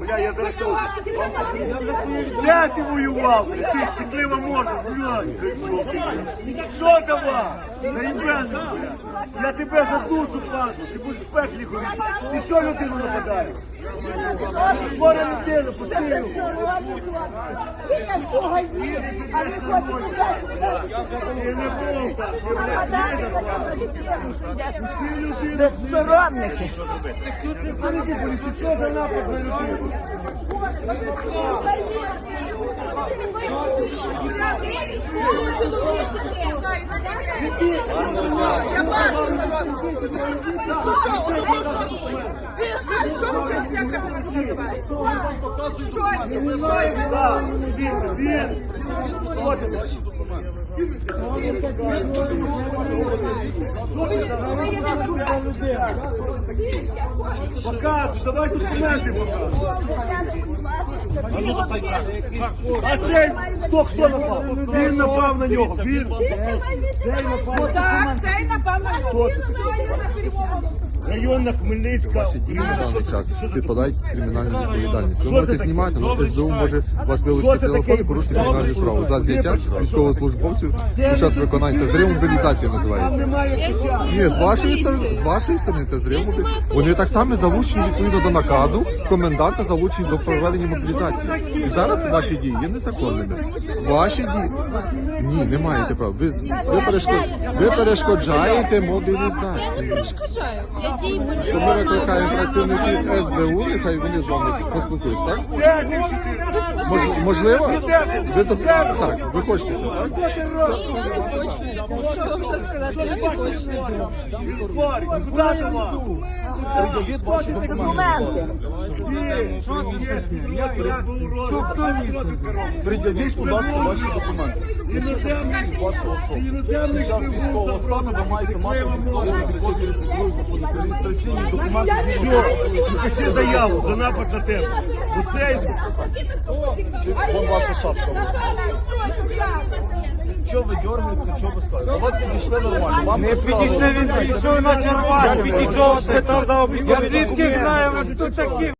Бля, я зараз. Де ти воював? Ти стеклива морда, блядь. Що давай? Наїбенно, бля. Я тебе за душу паду, ти будеш в пеклі ходити. Ти що людину нападаєш? Хвора людина, пусти його. Ти не був Безсоромники. що за напад на людину? Я бачу, вам показує він, він. Показуй, давай документи показуй. А цей хто хто напав? Він напав на нього. Він. Так, це напевно. Районна Хмельницька. дії на даний час підпадають під кримінальну відповідальність. Ви можете знімати, але СБУ може вас вилучити телефон і порушити кримінальну справу за зняття військовослужбовців під час виконання. Це Там називається. Ні, з вашої сторони, з вашої сторони це зрив мобілізації. Вони так само залучені відповідно до наказу коменданта залучені до проведення мобілізації. І зараз ваші дії є незаконними. Ваші дії ні, не маєте права. Ви, ви, перешкод... ви перешкоджаєте Я не перешкоджаю. Я То ми викликаємо працівників СБУ, нехай вони з вами поспілкуються, так? Мож- можливо, ви до так, ви хочете це, так? Я не хочу. Що вам ще сказати? Я не хочу. Пред'явіть, будь ласка, ваші документи. Іноземний. Під час військового стану ви маєте мати реєстраційні документи. Все, пиши заяву за напад на тебе. Оцей Вон ваша шапка. Що ви дергаєтеся, що ви скажете? До вас підійшли нормально. Вам не підійшли, він підійшов на червоні. Підійшов, спитав, дав Я звідки знаю, ви хто такі?